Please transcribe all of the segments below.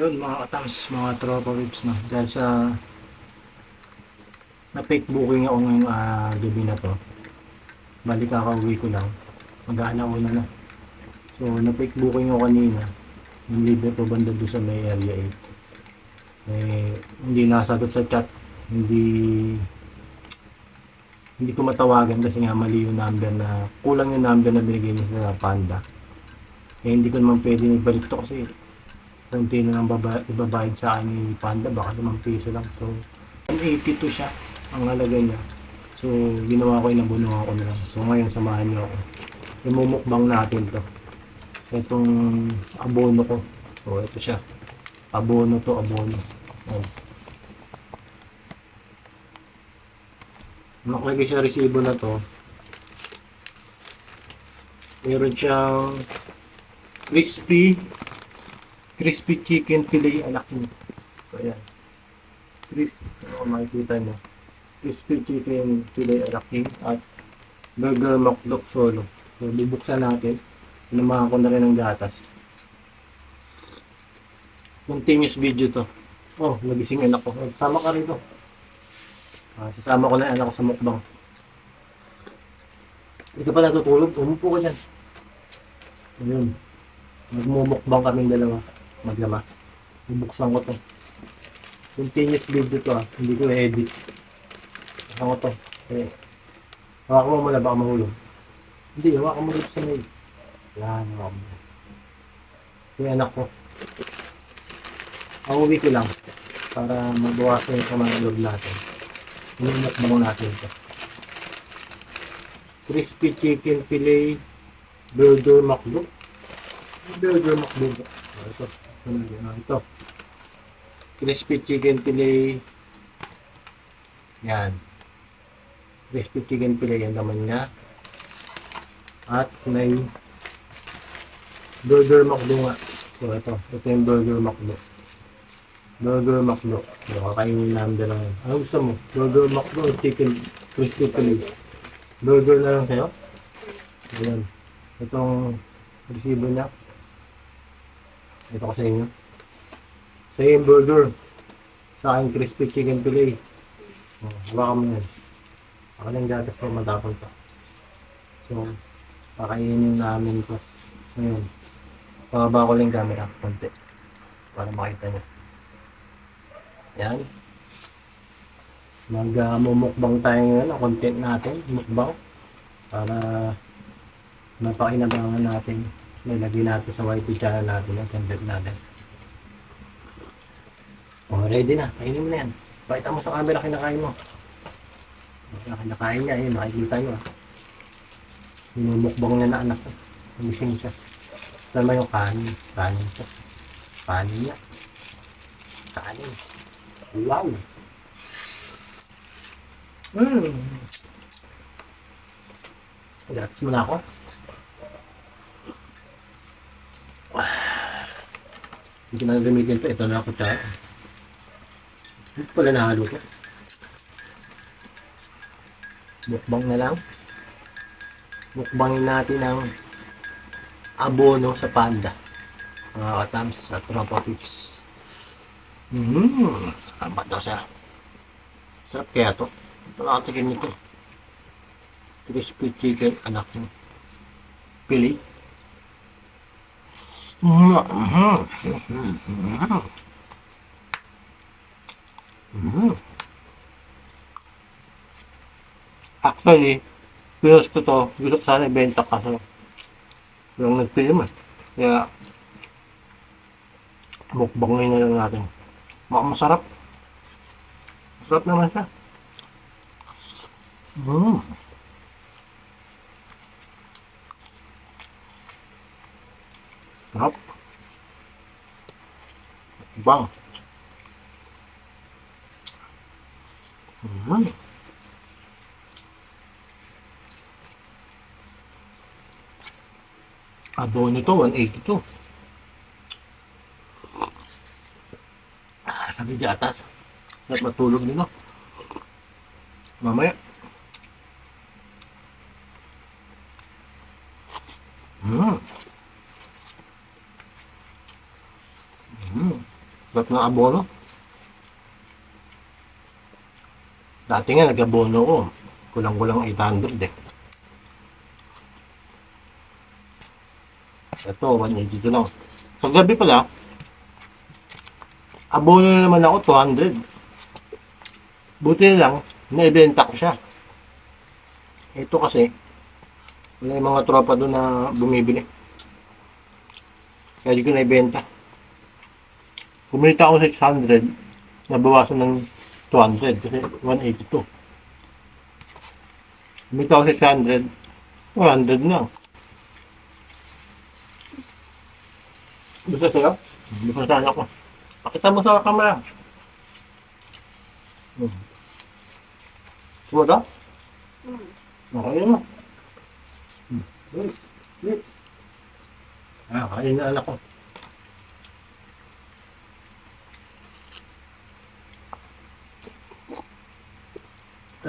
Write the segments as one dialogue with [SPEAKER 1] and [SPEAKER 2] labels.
[SPEAKER 1] Yun mga katams, mga tropa whips na. Dahil sa na fake booking ako ngayong ah, gabi na to. Bali kakauwi ko lang. Mag-aala ko na na. So na fake booking ako kanina. Yung libre ko banda doon sa may area 8. Eh, hindi nasagot sa chat. Hindi hindi ko matawagan kasi nga mali yung number na kulang yung number na binigay niya sa Panda. Eh, hindi ko naman pwede ibalik to kasi konti na lang baba, ibabayad sa akin ni Panda, baka naman piso lang. So, 182 siya ang halaga niya. So, ginawa ko yung nabunuhan ko na lang. So, ngayon, samahan niyo ako. Imumukbang natin to. Itong abono ko. So, ito siya. Abono to, abono. Oh. Nakalagay sa resibo na to. Meron siyang crispy crispy chicken fillet anak mo. So, ayan. Crispy, ano makikita nyo. Crispy chicken fillet anak at burger McDuck solo. So, bubuksan natin. Pinamahan ko na rin ng gatas. Continuous video to. Oh, nagising anak ko. Sama ka rito. Ah, sasama ko na yung anak ko sa mukbang. Hindi ka pa natutulog? Umupo ka dyan. Ayun. Magmumukbang kaming dalawa. Maglama. Bubuksan ko to. Continuous video to ah. Hindi ko edit. Buksan ko to. Eh. Hawakan mo muna baka mahulog. Hindi, hawakan mo dito sa mail. Yan, mo. Yung anak ko. Ang uwi ko lang. Para mabawasan sa mga loob natin. Mumukbang natin ito. Crispy chicken fillet burger McDo. Burger McDo. Ah, ito. Ah, ito. Crispy chicken fillet. Yan. Crispy chicken fillet yung laman niya. At may burger McDo nga. So ito. Ito yung burger McDo. Burger McDo. So, kakainin namin dalawa. Ano gusto mo? Burger McDo o chicken crispy fillet? Burger na lang sa'yo? Ayan. Itong resibo niya. Ito ko sa inyo. Sa iyo yung burger. Sa akin crispy chicken fillet. Oh, hawakan mo yan. Na yung gatas ko matapon pa. So, kakainin namin to. Ngayon. Pababa ko lang camera. Konti. Para makita niyo. Yan. Mag-mumukbang tayo ngayon. Ang content natin. Mukbang. Para mapakinabangan natin. Nilagay natin sa YT channel natin. Ang content natin. Oh, ready na. Kainin mo na yan. Pakita mo sa camera kinakain mo. Ang kinakain niya. Yun, nakikita nyo. Ah. Minumukbang niya na anak ko. Nagising siya. Tama yung kanin. Kanin siya. Kanin niya. Kanin. Wow! Mmm! Gatas mo na ako. Hindi na gamitin ito. Ito na ako tsaka. Hindi pala nahalo ko. Mukbang na lang. Mukbangin natin ang abono sa panda. Mga katams sa tropa pips. Mmm, ang daw siya. Sarap kaya to. Ito nakatikin nito. Crispy chicken anak niya. Pili. Mm, mm, mm, mm. Mm. Actually, pinos ko to. Gusto ko sana ibenta kaso. Yung nagpili man. Kaya, mukbangin na lang natin. Masarap. Masarap naman siya. Mm. Sarap. Bang. Mm. Abo nito, 182. Ah, sabi di atas. At matulog nito. Mamaya. Mm. Mm. Sarap ng abono. Dati nga nag-abono ko. Kulang-kulang 800 eh. Ito, 182 lang. Sa gabi pala, abono na naman ako, 200. Buti na lang, naibenta ko siya. Ito kasi, wala yung mga tropa doon na bumibili. Kaya di ko naibenta. Kumita ako sa 600, nabawasan ng 200 kasi 182. Kumita ako sa 600, 100 na. Gusto sa'yo? Gusto sana ako. Pakita mo sa camera. Hmm. Mo to? Okay mo. Hmm. Wait, wait. Ah, kain na anak ko.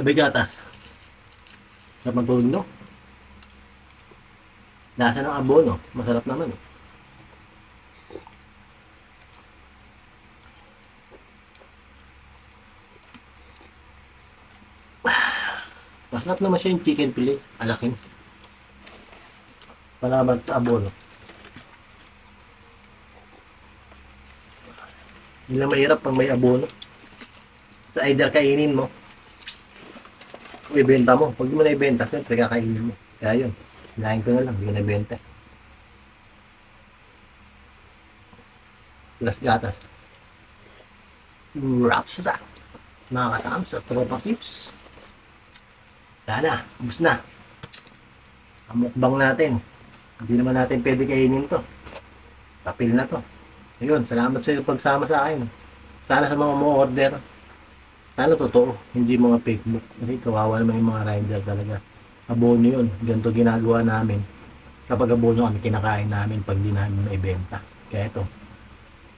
[SPEAKER 1] Tabi gatas. Sarap ng tulog, no? Lasa ng abono. Masarap naman. Masarap naman siya yung chicken fillet. Alakin. Palaban sa abono. Hindi lang mahirap pag may abono. Sa either kainin mo, ibenta mo. Pag mo na ibenta, siyempre kakainin mo. Kaya yun, hinahin ko na lang, hindi ko na ibenta. Plus gatas. Wraps sa Nakakatakam sa tropa tips. Yan na, ubus na. Ang mukbang natin. Hindi naman natin pwede kainin to. Papil na to. Ayun, salamat sa iyo pagsama sa akin. Sana sa mga mo order. Sana totoo, hindi mga fake book. Kasi kawawa naman yung mga rider talaga. Abono yun. Ganito ginagawa namin. Kapag abono kami, kinakain namin pag di namin maibenta. Kaya ito,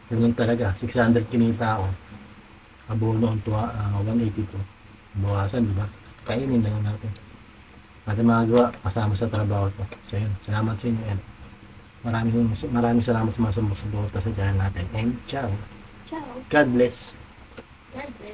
[SPEAKER 1] ganun talaga. 600 kinita ako. Abono ang tuwa, ah, 182. Bawasan, di ba? Kainin na lang natin. Natin magagawa kasama sa trabaho to. So yun, salamat sa inyo and maraming maraming salamat sa mga sumusuporta sa channel natin. And ciao.
[SPEAKER 2] Ciao.
[SPEAKER 1] God bless.
[SPEAKER 2] God bless.